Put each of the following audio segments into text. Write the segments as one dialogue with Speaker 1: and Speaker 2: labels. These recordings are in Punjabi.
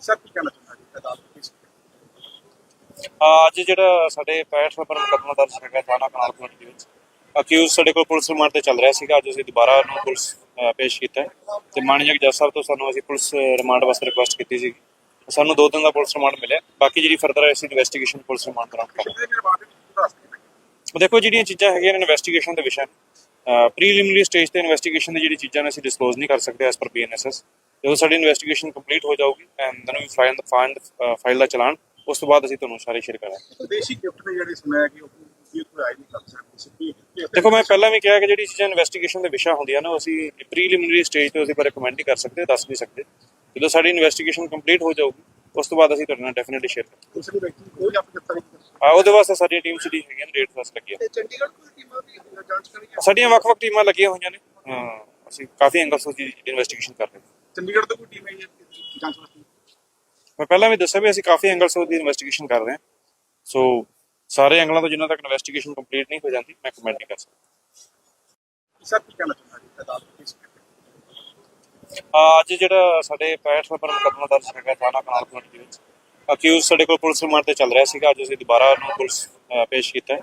Speaker 1: ਸਰ ਕੀ ਕਹਿਣਾ ਚਾਹੁੰਦਾ ਜੀ? ਅਦਾਲਤ ਕੇਸ
Speaker 2: ਅੱਜ ਜਿਹੜਾ ਸਾਡੇ 65 ਨੰਬਰ ਮੁਕੱਦਮਾ ਦਰਜ ਹੈਗਾ ਥਾਣਾ ਕਨਾਲ ਕੋਟ ਦੇ ਵਿੱਚ ਅਕਿਊਜ਼ ਸਾਡੇ ਕੋਲ ਪੁਲਿਸ ਰਿਮਾਂਡ ਤੇ ਚੱਲ ਰਿਹਾ ਸੀਗਾ। ਅੱਜ ਅਸੀਂ ਦੁਬਾਰਾ ਉਹਨੂੰ ਪੁਲਿਸ ਪੇਸ਼ ਕੀਤਾ ਤੇ ਮਾਨਯੋਗ ਜੱਜ ਸਾਹਿਬ ਤੋਂ ਸਾਨੂੰ ਅਸੀਂ ਪੁਲਿਸ ਰਿਮਾਂਡ ਵਾਸਤੇ ਰਿਕੁਐਸਟ ਕੀਤੀ ਸੀ ਸਾਨੂੰ ਦੋ ਦਿਨ ਦਾ ਪੁਲਿਸ ਰਿਮਾਂਡ ਮਿਲਿਆ। ਬਾਕੀ ਜਿਹੜੀ ਫਰਦਰ ਅਸੀਂ ਇਨਵੈਸਟੀਗੇਸ਼ਨ ਪੁਲਿਸ ਰਿਮਾਂਡ ਦੌਰਾਨ ਕਰਾਂਗੇ ਦੇਖੋ ਜਿਹੜੀਆਂ ਚੀਜ਼ਾਂ ਹੈਗੀਆਂ ਇਨਵੈਸਟੀਗੇਸ਼ਨ ਦੇ ਵਿਸ਼ਾ ਪ੍ਰੀਲਿਮਿਨਰੀ ਸਟੇਜ ਤੇ ਇਨਵੈਸਟੀਗੇਸ਼ਨ ਦੀ ਜਿਹੜੀ ਚੀਜ਼ਾਂ ਨੇ ਅਸੀਂ ਡਿਸਕਲੋਜ਼ ਨਹੀਂ ਕਰ ਸਕਦੇ ਐਸ ਪਰ ਬੀਐਨਐਸਐਸ ਜਦੋਂ ਸਾਡੀ ਇਨਵੈਸਟੀਗੇਸ਼ਨ ਕੰਪਲੀਟ ਹੋ ਜਾਊਗੀ ਐਂਡ ਦੈਨ ਵੀ ਫਾਈਲ ਫਾਈਲ ਫਾਈਲ ਦਾ ਚਲਾਨ ਉਸ ਤੋਂ ਬਾਅਦ ਅਸੀਂ ਤੁਹਾਨੂੰ ਸਾਰੇ ਸ਼ੇਅਰ ਕਰਾਂਗੇ।
Speaker 1: ਵਿਦੇਸ਼ੀ ਗਿਫਟ ਨੇ ਜਿਹੜੇ ਸੁਣਿਆ ਕਿ ਉਹ
Speaker 2: ਦੇਖੋ ਮੈਂ ਪਹਿਲਾਂ ਵੀ ਕਿਹਾ ਕਿ ਜਿਹੜੀ ਚੀਜ਼ਾਂ ਇਨਵੈਸਟੀਗੇਸ਼ਨ ਦੇ ਵਿਸ਼ਾ ਹੁੰਦੀਆਂ ਨੇ ਉਹ ਅਸੀਂ ਪ੍ਰੀਲਿਮਿਨਰੀ ਸਟੇਜ ਤੇ ਅਸੀਂ ਪਰ ਰეკਮੈਂਡ ਨਹੀਂ ਕਰ ਸਕਦੇ ਦੱਸ ਨਹੀਂ ਸਕਦੇ। ਜਦੋਂ ਸਾਡੀ ਇਨਵੈਸਟੀਗੇਸ਼ਨ ਕੰਪਲੀਟ ਹੋ ਜਾਊਗੀ ਉਸ ਤੋਂ ਬਾਅਦ ਅਸੀਂ ਤੁਹਾਡੇ ਨਾਲ ਡੈਫੀਨਿਟਲੀ ਸ਼ੇਅਰ ਕਰਾਂਗੇ।
Speaker 1: ਉਸ ਦੇ ਵਿਅਕਤੀ ਕੋਈ ਆਪਣੀ ਗ੍ਰਿਫਤਾਰੀ
Speaker 2: ਆ ਉਹਦੇ ਵਾਸਤੇ ਸਾਡੀ ਟੀਮ ਜਿਹੜੀ ਹੈਗੀਆਂ ਨੇ ਰੇਟ ਫਸ ਲੱਗੀ ਹੈ
Speaker 1: ਤੇ ਚੰਡੀਗੜ੍ਹ ਕੋਈ ਟੀਮਾਂ ਵੀ ਜਾਂਚ ਕਰੀ
Speaker 2: ਸਾਡੀਆਂ ਵੱਖ-ਵੱਖ ਟੀਮਾਂ ਲੱਗੀਆਂ ਹੋਈਆਂ ਨੇ। ਹਾਂ ਅਸੀਂ ਕਾਫੀ ਐਂਗਲਸ ਤੋਂ ਦੀ ਇਨਵੈਸਟੀਗੇਸ਼ਨ ਕਰ ਰਹੇ ਹਾਂ।
Speaker 1: ਚੰਡੀਗੜ੍ਹ ਤੋਂ ਕੋਈ ਟੀਮ ਹੈ ਜਾਂਚ ਵਾਸਤੇ?
Speaker 2: ਮੈਂ ਪਹਿਲਾਂ ਵੀ ਦੱਸਿਆ ਵੀ ਅਸੀਂ ਕਾਫੀ ਐਂਗਲਸ ਤੋਂ ਦੀ ਇਨਵੈਸਟੀਗੇਸ਼ਨ ਕਰ ਰਹੇ ਹਾਂ। ਸੋ ਸਾਰੇ ਐਂਗਲਾਂ ਤੋਂ ਜਿੰਨਾ ਤੱਕ ਇਨਵੈਸਟੀਗੇਸ਼ਨ ਕੰਪਲੀਟ ਨਹੀਂ ਹੋ ਜਾਂਦੀ ਮੈਂ ਕਮੈਂਟ ਨਹੀਂ ਕਰ ਸਕਦਾ।
Speaker 1: ਸਰ ਕੀ ਕਹਿਣਾ ਚਾਹੁੰਦਾ ਜੀ ਅਦਾਲਤ
Speaker 2: ਅੱਜ ਜਿਹੜਾ ਸਾਡੇ 65 ਨੰਬਰ ਮੁਕੱਦਮਾ ਦਰਜ ਹੈਗਾ ਥਾਣਾ ਕਨਾਲ ਕੋਟ ਦੇ ਵਿੱਚ ਅਕਿਊਜ਼ ਸਾਡੇ ਕੋਲ ਪੁਲਿਸ ਰਿਮਾਂਡ ਤੇ ਚੱਲ ਰਿਹਾ ਸੀਗਾ ਅੱਜ ਅਸੀਂ ਦੁਬਾਰਾ ਉਹਨੂੰ ਪੁਲਿਸ ਪੇਸ਼ ਕੀਤਾ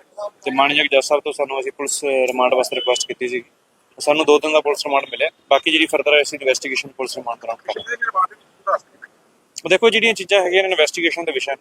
Speaker 2: ਤੇ ਮਾਨਯੋਗ ਜੱਜ ਸਾਹਿਬ ਤੋਂ ਸਾਨੂੰ ਅਸੀਂ ਪੁਲਿਸ ਰਿਮਾਂਡ ਵਾਸਤੇ ਰਿਕੁਐਸਟ ਕੀਤੀ ਸੀ ਸਾਨੂੰ ਦੋ ਦਿਨ ਦਾ ਪੁਲਿਸ ਰਿਮਾਂਡ ਮਿਲਿਆ। ਬਾਕੀ ਜਿਹੜੀ ਫਰਦਰ ਅਸੀਂ ਇਨਵੈਸਟੀਗੇਸ਼ਨ ਪੁਲਿਸ ਰਿਮਾਂਡ ਕਰਾਂਗੇ। ਦੇਖੋ ਜਿਹੜੀਆਂ ਚੀਜ਼ਾਂ ਹੈਗੀਆਂ ਇਨਵੈਸਟੀਗੇਸ਼ਨ ਦੇ ਵਿਸ਼ਾ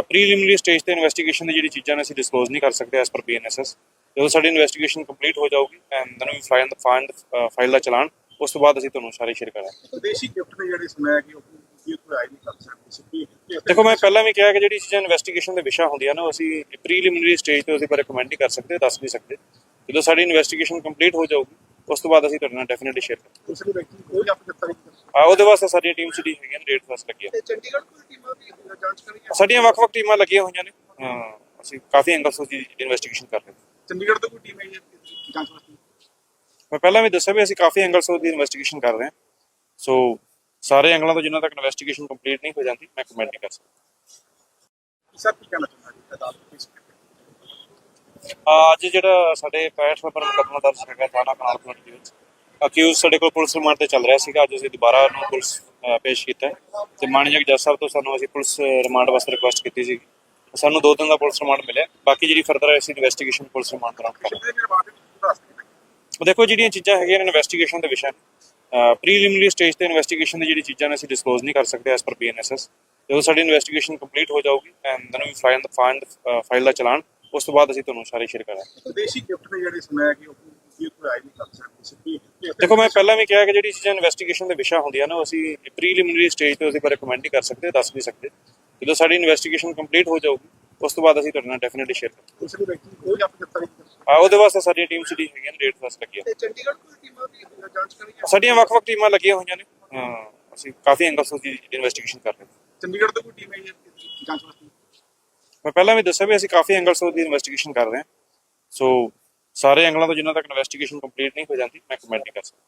Speaker 2: ਪ੍ਰੀਲਿਮਿਨਰੀ ਸਟੇਜ ਤੇ ਇਨਵੈਸਟੀਗੇਸ਼ਨ ਦੀ ਜਿਹੜੀ ਚੀਜ਼ਾਂ ਨੇ ਅਸੀਂ ਡਿਸਕਲੋਜ਼ ਨਹੀਂ ਕਰ ਸਕਦੇ ਐਸ ਪਰ ਬੀਐਨਐਸਐਸ ਜਦੋਂ ਸਾਡੀ ਇਨਵੈਸਟੀਗੇਸ਼ਨ ਕੰਪਲੀਟ ਹੋ ਜਾਊਗੀ ਐਂਡ ਦੈਨ ਵੀ ਫਾਈਲ ਫਾਈਲ ਫਾਈਲ ਦਾ ਚਲਾਨ ਉਸ ਤੋਂ ਬਾਅਦ ਅਸੀਂ ਤੁਹਾਨੂੰ ਸਾਰੇ ਸ਼ੇਅਰ ਕਰਾਂਗੇ।
Speaker 1: ਵਿਦੇਸ਼ੀ ਗਿਫਟ ਨੇ ਜਿਹੜੇ ਸੁਣਿਆ ਕਿ ਉਹ ਕੀ ਕੋਈ ਆਈ ਨਹੀਂ ਕਰ ਸਕਦੇ ਸਿੱਧੀ
Speaker 2: ਦੇਖੋ ਮੈਂ ਪਹਿਲਾਂ ਵੀ ਕਿਹਾ ਕਿ ਜਿਹੜੀ ਚੀਜ਼ਾਂ ਇਨਵੈਸਟੀਗੇਸ਼ਨ ਦੇ ਵਿਸ਼ਾ ਹੁੰਦੀਆਂ ਨੇ ਉਹ ਅਸੀਂ ਪ੍ਰੀਲਿਮਿਨਰੀ ਸਟੇਜ ਤੇ ਅਸੀਂ ਪਰ ਰეკਮੈਂਡ ਨਹੀਂ ਕਰ ਸਕਦੇ ਦੱਸ ਨਹੀਂ ਸਕਦੇ। ਜਦੋਂ ਸਾਡੀ ਇਨਵੈਸਟੀਗੇਸ਼ਨ ਕੰਪਲੀਟ ਹੋ ਜਾਊਗੀ ਉਸ ਤੋਂ ਬਾਅਦ ਅਸੀਂ ਤੁਹਾਡੇ ਨਾਲ ਡੈਫੀਨਿਟਲੀ ਸ਼ੇਅਰ ਕਰਾਂਗੇ।
Speaker 1: ਉਸ ਦੇ ਵਿਅਕਤੀ ਕੋਈ ਨਹੀਂ ਕਰ
Speaker 2: ਆ ਉਹਦੇ ਵਾਸਤੇ ਸਾਡੀਆਂ ਟੀਮ ਜਿਹੜੀ ਹੈਗੀਆਂ ਨੇ ਰੇਟ ਫਸ ਲੱਗੀ ਹੈ
Speaker 1: ਤੇ ਚੰਡੀਗੜ੍ਹ ਕੋਈ ਟੀਮਾਂ ਵੀ ਜਾਂਚ ਕਰੀ
Speaker 2: ਸਾਡੀਆਂ ਵੱਖ-ਵੱਖ ਟੀਮਾਂ ਲੱਗੀਆਂ ਹੋਈਆਂ ਨੇ। ਹਾਂ ਅਸੀਂ ਕਾਫੀ ਐਂਗਲਸ ਤੋਂ ਇਨਵੈਸਟੀਗੇਸ਼ਨ ਕਰ ਰਹੇ ਹਾਂ।
Speaker 1: ਚੰਡੀਗੜ੍ਹ ਤੋਂ ਕੋਈ ਟੀਮ ਹੈ? ਜੀ ਜਾਂਚ ਵਾਸਤੇ?
Speaker 2: ਮੈਂ ਪਹਿਲਾਂ ਵੀ ਦੱਸਿਆ ਵੀ ਅਸੀਂ ਕਾਫੀ ਐਂਗਲਸ ਦੀ ਇਨਵੈਸਟੀਗੇਸ਼ਨ ਕਰ ਰਹੇ ਹਾਂ। ਸੋ ਸਾਰੇ ਐਂਗਲਾਂ ਤੋਂ ਜਿੰਨਾ ਤੱਕ ਇਨਵੈਸਟੀਗੇਸ਼ਨ ਕੰਪਲੀਟ ਨਹੀਂ ਹੋ ਜਾਂਦੀ ਮੈਂ ਕਮੈਂਟ ਨਹੀਂ ਕਰ ਸਕਦਾ।
Speaker 1: ਸਰ ਕੀ ਕਹਿਣਾ ਚਾਹੁੰਦਾ ਜੀ? ਅਦਾਲਤ ਕੇਸ
Speaker 2: ਅੱਜ ਜਿਹੜਾ ਸਾਡੇ 65 ਨੰਬਰ ਮੁਕੱਦਮਾ ਦਰਜ ਹੈਗਾ ਥਾਣਾ ਕਨਾਲ ਕੋਟ ਦੇ ਵਿੱਚ ਅਕਿਊਜ਼ ਸਾਡੇ ਕੋਲ ਪੁਲਿਸ ਰਿਮਾਂਡ ਤੇ ਚੱਲ ਰਿਹਾ ਸੀਗਾ। ਅੱਜ ਅਸੀਂ ਦੁਬਾਰਾ ਉਹਨੂੰ ਪੁਲਿਸ ਪੇਸ਼ ਕੀਤਾ ਤੇ ਮਾਨਯੋਗ ਜੱਜ ਸਾਹਿਬ ਤੋਂ ਸਾਨੂੰ ਅਸੀਂ ਪੁਲਿਸ ਰਿਮਾਂਡ ਵਾਸਤੇ ਰਿਕੁਐਸਟ ਕੀਤੀ ਸੀ ਸਾਨੂੰ ਦੋ ਦਿਨ ਦਾ ਪੁਲਿਸ ਰਿਮਾਂਡ ਮਿਲਿਆ। ਬਾਕੀ ਜਿਹੜੀ ਫਰਦਰ ਅਸੀਂ ਇਨਵੈਸਟੀਗੇਸ਼ਨ ਪੁਲਿਸ ਰਿਮਾਂਡ ਦੌਰਾਨ ਕਰਾਂਗੇ
Speaker 1: ਕਿੰਨੇ ਦਿਨ ਬਾਅਦ ਇਹ ਦੱਸ ਦਿੰਦੇ
Speaker 2: ਉਹ ਦੇਖੋ ਜਿਹੜੀਆਂ ਚੀਜ਼ਾਂ ਹੈਗੀਆਂ ਇਨਵੈਸਟੀਗੇਸ਼ਨ ਦੇ ਵਿਸ਼ਾ ਪ੍ਰੀਲਿਮਿਨਰੀ ਸਟੇਜ ਤੇ ਇਨਵੈਸਟੀਗੇਸ਼ਨ ਦੀ ਜਿਹੜੀ ਚੀਜ਼ਾਂ ਨੇ ਅਸੀਂ ਡਿਸਕਲੋਜ਼ ਨਹੀਂ ਕਰ ਸਕਦੇ ਐਸ ਪਰ ਬੀਐਨਐਸਐਸ ਜਦੋਂ ਸਾਡੀ ਇਨਵੈਸਟੀਗੇਸ਼ਨ ਕੰਪਲੀਟ ਹੋ ਜਾਊਗੀ ਐਂਡ ਦੈਨ ਵੀ ਫਾਈਲ ਫਾਈਲ ਫਾਈਲ ਦਾ ਚਲਾਨ ਉਸ ਤੋਂ ਬਾਅਦ ਅਸੀਂ ਤੁਹਾਨੂੰ ਸਾਰੇ ਸ਼ੇਅਰ ਕਰਾਂਗੇ।
Speaker 1: ਵਿਦੇਸ਼ੀ ਗਿਫਟ ਨੇ ਜਿਹੜੇ ਸੁਣਿਆ ਕਿ ਉਹ
Speaker 2: ਦੇਖੋ ਮੈਂ ਪਹਿਲਾਂ ਵੀ ਕਿਹਾ ਕਿ ਜਿਹੜੀ ਚੀਜ਼ਾਂ ਇਨਵੈਸਟੀਗੇਸ਼ਨ ਦੇ ਵਿਸ਼ਾ ਹੁੰਦੀਆਂ ਨੇ ਅਸੀਂ ਪ੍ਰੀਲਿਮਿਨਰੀ ਸਟੇਜ ਤੇ ਅਸੀਂ ਪਰ ਰეკਮੈਂਡ ਨਹੀਂ ਕਰ ਸਕਦੇ ਦੱਸ ਨਹੀਂ ਸਕਦੇ। ਜਦੋਂ ਸਾਡੀ ਇਨਵੈਸਟੀਗੇਸ਼ਨ ਕੰਪਲੀਟ ਹੋ ਜਾਊਗੀ ਉਸ ਤੋਂ ਬਾਅਦ ਅਸੀਂ ਤੁਹਾਡੇ ਨਾਲ ਡੈਫੀਨਿਟਲੀ ਸ਼ੇਅਰ ਕਰਾਂਗੇ।
Speaker 1: ਉਸ ਵਿਅਕਤੀ ਨੂੰ ਕੋਈ ਆਪਣੀ ਗ੍ਰਿਫਤਾਰੀ
Speaker 2: ਆ ਉਹਦੇ ਵਾਸਤੇ ਸਾਡੀਆਂ ਟੀਮ ਜਿਹੜੀ ਹੈਗੀਆਂ ਨੇ ਰੇਟ ਫਸ ਲੱਗੀ ਹੈ
Speaker 1: ਤੇ ਚੰਡੀਗੜ੍ਹ ਕੋਈ ਟੀਮਾਂ ਵੀ ਜਾਂਚ ਕਰੀ
Speaker 2: ਸਾਡੀਆਂ ਵੱਖ-ਵੱਖ ਟੀਮਾਂ ਲੱਗੀਆਂ ਹੋਈਆਂ ਨੇ। ਹਾਂ ਅਸੀਂ ਕਾਫੀ ਐਂਗਲਸ ਤੋਂ ਦੀ ਇਨਵੈਸਟੀਗੇਸ਼ਨ ਕਰ ਰਹੇ ਹਾਂ।
Speaker 1: ਚੰਡੀਗੜ੍ਹ ਤੋਂ ਕੋਈ ਟੀਮ ਹੈ ਜੀ ਜਾਂਚ ਵਾਸਤੇ?
Speaker 2: ਮੈਂ ਪਹਿਲਾਂ ਵੀ ਦੱਸਿਆ ਵੀ ਅਸੀਂ ਕਾਫੀ ਐਂਗਲਸ ਤੋਂ ਦੀ ਇਨਵੈਸਟੀਗੇਸ਼ਨ ਕਰ ਰਹੇ ਹਾਂ। ਸੋ ਸਾਰੇ ਐਂਗਲਾਂ ਤੋਂ ਜਿੰਨਾ ਤੱਕ ਇਨਵੈਸਟੀਗੇਸ਼ਨ ਕੰਪਲੀਟ ਨਹੀਂ ਹੋ ਜਾਂਦੀ ਮੈਂ ਕਮੈਂਟ ਨਹੀਂ ਕਰ ਸਕਦਾ।